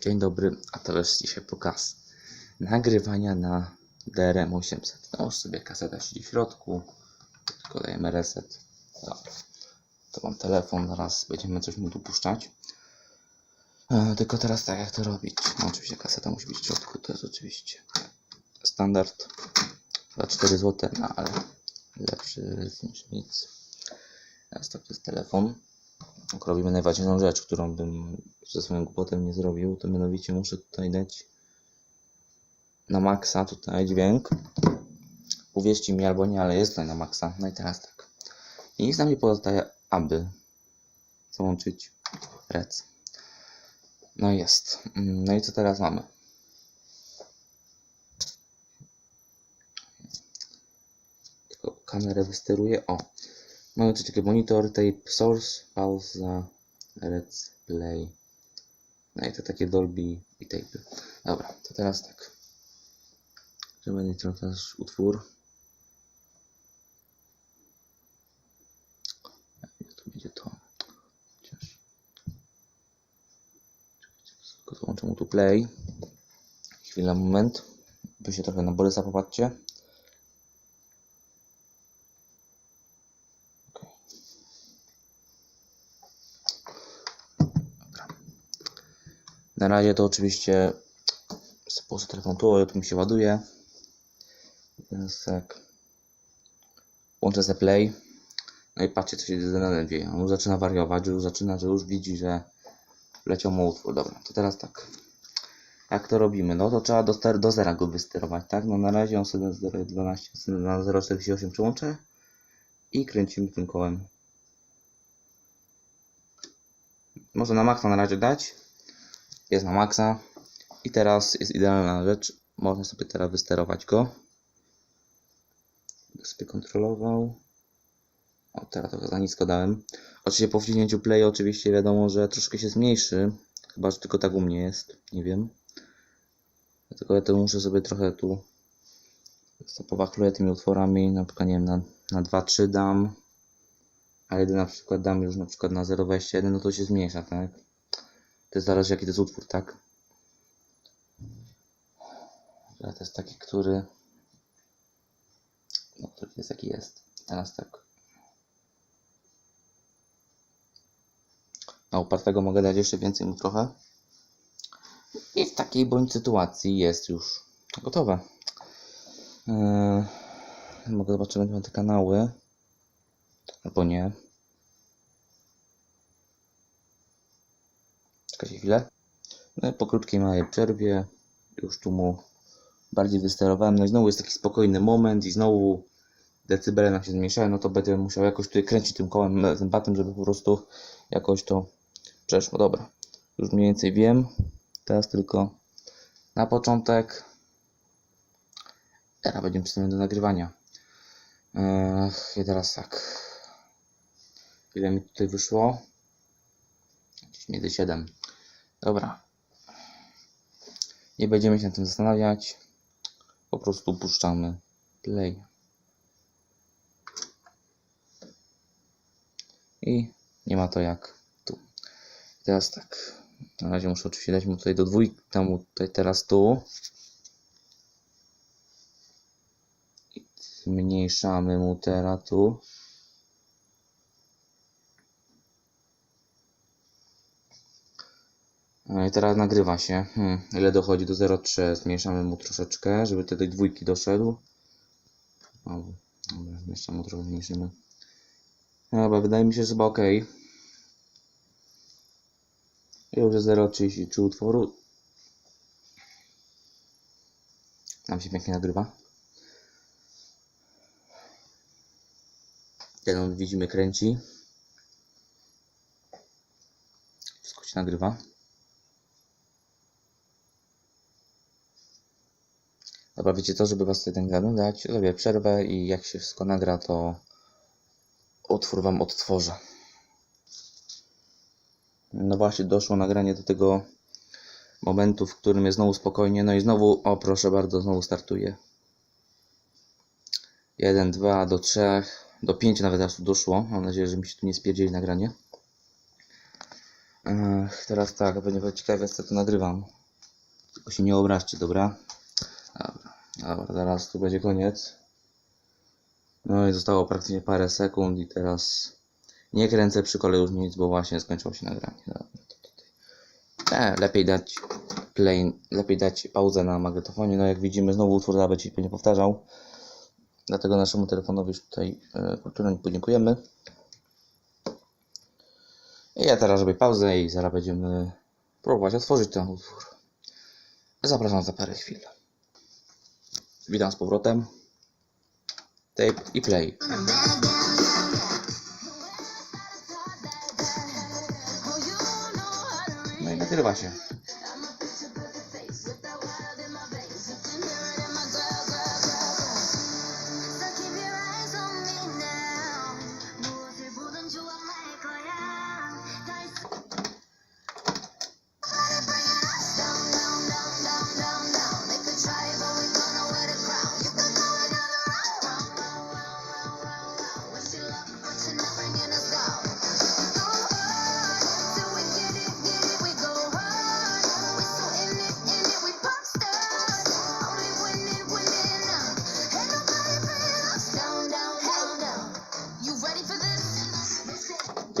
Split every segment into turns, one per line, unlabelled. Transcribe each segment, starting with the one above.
Dzień dobry, a to jest dzisiaj pokaz nagrywania na DRM 800. No sobie kaseta siedzi w środku, tylko dajemy reset. Dobra. To mam telefon, zaraz będziemy coś mu tu puszczać. E, tylko teraz tak jak to robić? No oczywiście kaseta musi być w środku, to jest oczywiście standard. Za 4 zł, no ale lepszy niż nic. Teraz to jest telefon. Robimy najważniejszą rzecz, którą bym ze swoim głupotem nie zrobił, to mianowicie muszę tutaj dać na maksa tutaj dźwięk. Uwierzcie mi albo nie, ale jest tutaj na maksa. No i teraz tak. I nic nam nie pozostaje, aby załączyć rec. No jest. Mm, No i co teraz mamy? Tylko kamerę wysteruję. O. Mamy coś takiego monitor, tape source, pauza, rec, play. No i to takie Dolby i tape. Dobra, to teraz tak. Że będzie trochę też utwór. To będzie to? Chociaż. Tylko załączę mu tu play. Chwila, moment. Wy się trochę na Borysa popatrzcie. Na razie to oczywiście położę telefon tu, tu mi się ładuje. Teraz tak. Łączę ze play. No i patrzcie co się z dzieje. On zaczyna wariować, już zaczyna, że już widzi, że leciał mu utwór. Dobra, to teraz tak. Jak to robimy? No to trzeba do, do zera go wysterować, tak? No na razie on sobie na 0,12 sobie na 0,48 przełączę i kręcimy tym kołem. Może na maksa na razie dać. Jest na maksa. I teraz jest idealna rzecz. Można sobie teraz wysterować go. Będę sobie kontrolował. O, teraz trochę za nisko dałem. Oczywiście po wciśnięciu play oczywiście wiadomo, że troszkę się zmniejszy. Chyba, że tylko tak u mnie jest. Nie wiem. Dlatego ja to muszę sobie trochę tu powachluję tymi utworami. Na przykład nie wiem, na, na 2-3 dam. A jeden na przykład dam już na przykład na 0,21, no to się zmniejsza, tak? To zależy jaki to jest utwór, tak? Że to jest taki, który no, który jest jaki jest. Teraz tak. Na upartego mogę dać jeszcze więcej mu trochę. I w takiej bądź sytuacji jest już gotowe. Eee, mogę zobaczyć, będą te kanały. Albo nie. Chwilę. No po krótkiej małej przerwie już tu mu bardziej wysterowałem. No i znowu jest taki spokojny moment i znowu decybele nam się zmniejszają, no to będę musiał jakoś tutaj kręcić tym kołem, tym batem, żeby po prostu jakoś to przeszło. Dobra, już mniej więcej wiem. Teraz tylko na początek. Teraz będziemy przystępni do nagrywania. Ech, I teraz tak. Ile mi tutaj wyszło? Gdzieś między 7. Dobra. Nie będziemy się nad tym zastanawiać. Po prostu puszczamy play. I nie ma to jak tu. Teraz tak. Na razie muszę oczywiście dać mu tutaj do dwójki, tam tutaj teraz tu. Zmniejszamy mu teraz tu. No i teraz nagrywa się. Hmm, ile dochodzi do 0,3? Zmniejszamy mu troszeczkę, żeby tej dwójki doszedł. O, dobra, jeszcze mu trochę zmniejszymy. Dobra, wydaje mi się, że chyba ok. Już jest 0,33 utworu. Nam się pięknie nagrywa. Ten on widzimy kręci. Wszystko się nagrywa. Dobra, wiecie żeby was tutaj ten gadał dać, zrobię przerwę i jak się wszystko nagra, to utwór wam odtworzę. No właśnie, doszło nagranie do tego momentu, w którym jest znowu spokojnie. No i znowu, o proszę bardzo, znowu startuje. 1, 2, do 3, do 5 nawet aż tu doszło. Mam nadzieję, że mi się tu nie spierdzieli nagranie. Ech, teraz tak, będzie ciekawe, co to nagrywam. Tylko się nie obraźcie, dobra? Dobra, dobra, zaraz tu będzie koniec. No i zostało praktycznie parę sekund i teraz nie kręcę przy kole już nic, bo właśnie skończyło się nagranie. Dobra, tutaj. E, lepiej dać play, lepiej dać pauzę na magnetofonie. No jak widzimy, znowu utwór nawet się nie powtarzał. Dlatego naszemu telefonowi już tutaj e, kulturalnie podziękujemy. I ja teraz robię pauzę i zaraz będziemy próbować otworzyć ten utwór. Zapraszam za parę chwil. Witam z powrotem. Tape i play. No i nagrywa się.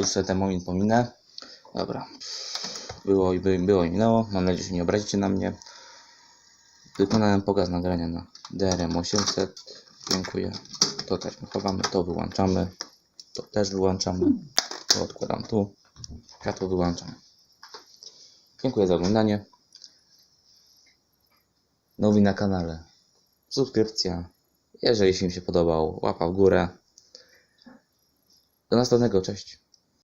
Już ten moment pominę. Dobra. Było i by, było i minęło. Mam nadzieję, że nie obrazicie na mnie. Wykonałem pokaz nagrania na DRM 800. Dziękuję. To też chowamy, to wyłączamy. To też wyłączamy. To odkładam tu. Ja to wyłączam. Dziękuję za oglądanie. Nowi na kanale. Subskrypcja. Jeżeli mi się podobał, łapa w górę. Do następnego, cześć.